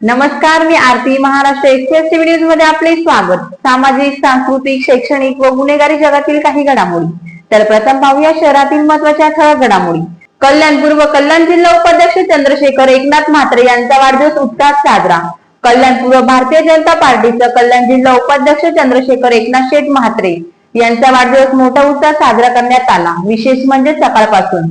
नमस्कार मी Aarti Maharashtra express TV न्यूजमध्ये आपले स्वागत. सामाजिक सांस्कृतिक शैक्षणिक व गुन्हेगारी जगातील काही घडामोडी. तर प्रथम पाहूया शहरातील महत्त्वाच्या ठळक घडामोडी. कल्याणपूर व कल्याण जिल्हा उपाध्यक्ष चंद्रशेखर एकनाथ म्हात्रे यांचा वाढदिवस उत्साहात साजरा. कल्याणपूर भारतीय जनता पार्टीचं कल्याण जिल्हा उपाध्यक्ष चंद्रशेखर एकनाथ शेठ म्हात्रे यांचा वाढदिवस मोठा उत्साह साजरा करण्यात आला. विशेष म्हणजे सकाळपासून.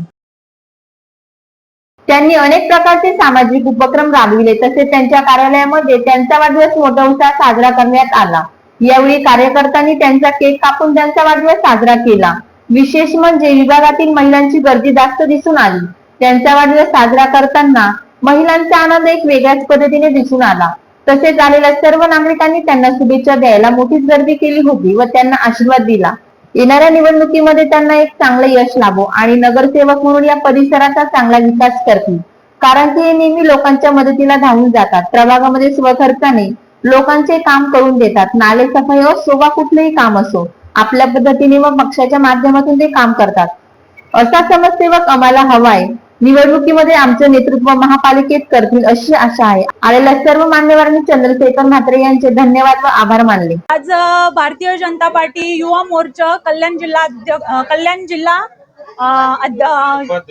त्यांनी अनेक प्रकारचे सामाजिक उपक्रम राबविले. तसेच त्यांच्या कार्यालयामध्ये त्यांचा वाढदिवस मोठा उत्साह साजरा करण्यात आला. यावेळी कार्यकर्त्यांनी त्यांचा केक कापून त्यांचा वाढदिवस साजरा केला. विशेष म्हणजे विभागातील महिलांची गर्दी जास्त दिसून आली. त्यांचा वाढदिवस साजरा करताना महिलांचा आनंद एक वेगळ्याच पद्धतीने दिसून आला. तसेच आलेल्या सर्व नागरिकांनी त्यांना शुभेच्छा द्यायला मोठीच गर्दी केली होती व त्यांना आशीर्वाद दिला. येणाऱ्या निवडणुकीमध्ये त्यांना एक चांगलं यश लाभो आणि नगरसेवक म्हणून या परिसराचा चांगला विकास करतील. कारण की हे नेहमी लोकांच्या मदतीला धावून जातात. प्रभागामध्ये स्वखर्चाने लोकांचे काम करून देतात. नाले सफाई हो, असो वा कुठलेही काम असो आपल्या पद्धतीने व पक्षाच्या माध्यमातून ते काम करतात. असा समाजसेवक आम्हाला हवाय. निवडणुकीमध्ये आमचे नेतृत्व महापालिकेत करतील अशी आशा आहे. आलेल्या सर्व मान्यवरांनी चंद्रशेखर म्हात्रे यांचे धन्यवाद व आभार मानले. आज भारतीय जनता पार्टी युवा मोर्चा कल्याण जिल्हा कल्याण जिल्हा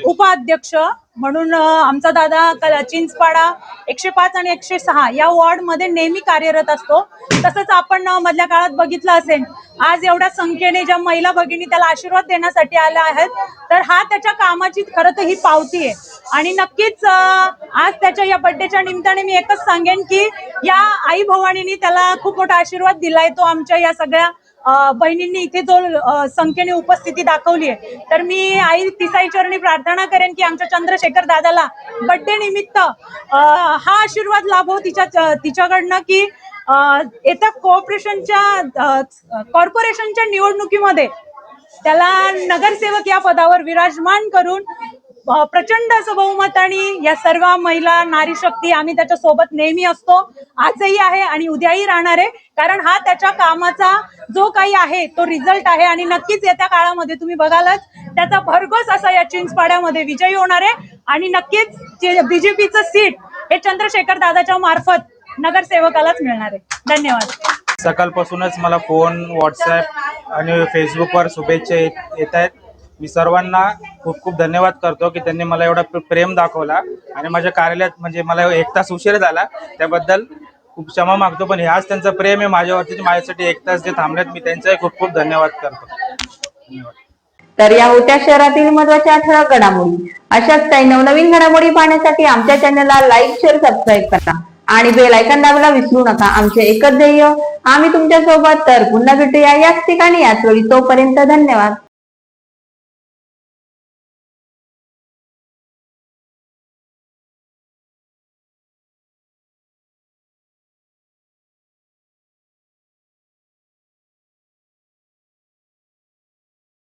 उपाध्यक्ष. म्हणून आमचा दादा चिंचपाडा एकशे पाच आणि एकशे सहा या वॉर्डमध्ये नेहमी कार्यरत असतो. तसंच आपण मधल्या काळात बघितलं असेल आज एवढ्या संख्येने ज्या महिला भगिनी त्याला आशीर्वाद देण्यासाठी आल्या आहेत तर हा त्याच्या कामाची खरं तर ही पावती आहे. आणि नक्कीच आज त्याच्या या बर्थडेच्या निमित्ताने मी एकच सांगेन की या आई भवानींनी त्याला खूप मोठा आशीर्वाद दिलाय तो आमच्या या सगळ्या बहिणींनी इथे जो संख्येने उपस्थिती दाखवली आहे. तर मी आई तिसाई चरणी प्रार्थना करेन की आमच्या चंद्रशेखर दादाला बर्थडे निमित्त हा आशीर्वाद लाभो तिच्या तिच्याकडनं की येत्या कोऑपरेशनच्या कॉर्पोरेशनच्या निवडणुकीमध्ये त्याला नगरसेवक या पदावर विराजमान करून प्रचंड असं बहुमत आणि या सर्व महिला नारी शक्ती आम्ही त्याच्या सोबत नेहमी असतो. आजही आहे आणि उद्याही राहणार आहे. कारण हा त्याच्या कामाचा जो काही आहे तो रिझल्ट आहे आणि नक्कीच येत्या काळामध्ये तुम्ही बघालच. त्याचा भरघोस असा या चिंचपाड्यामध्ये विजयी होणार आहे. आणि नक्कीच बीजेपीचं सीट हे चंद्रशेखर दादाच्या मार्फत नगरसेवकालाच मिळणार आहे. धन्यवाद. सकाळपासूनच मला फोन व्हॉट्सअप आणि फेसबुकवर शुभेच्छा येत आहेत. मी सर्वांना खूप खूप धन्यवाद करतो की त्यांनी मला एवढा प्रेम दाखवला आणि माझ्या कार्यालयात म्हणजे मला एक तास उशीर झाला. त्याबद्दल खूप क्षमा मागतो पण ह्याच त्यांचं प्रेम आहे माझ्यावरती माझ्यासाठी एक तास जे थांबलेत मी त्यांचाही खूप खूप धन्यवाद करतो. तर या होत्या शहरातील महत्त्वाच्या ठळक घडामोडी. अशाच काही नवनवीन घडामोडी पाहण्यासाठी आमच्या चॅनलला लाईक शेअर सबस्क्राईब करा आणि बेल आयकॉन दाबायला विसरू नका. आमचे एकच ध्येय आम्ही तुमच्यासोबत तर पुन्हा भेटूया याच ठिकाणी याच वेळी. तोपर्यंत धन्यवाद.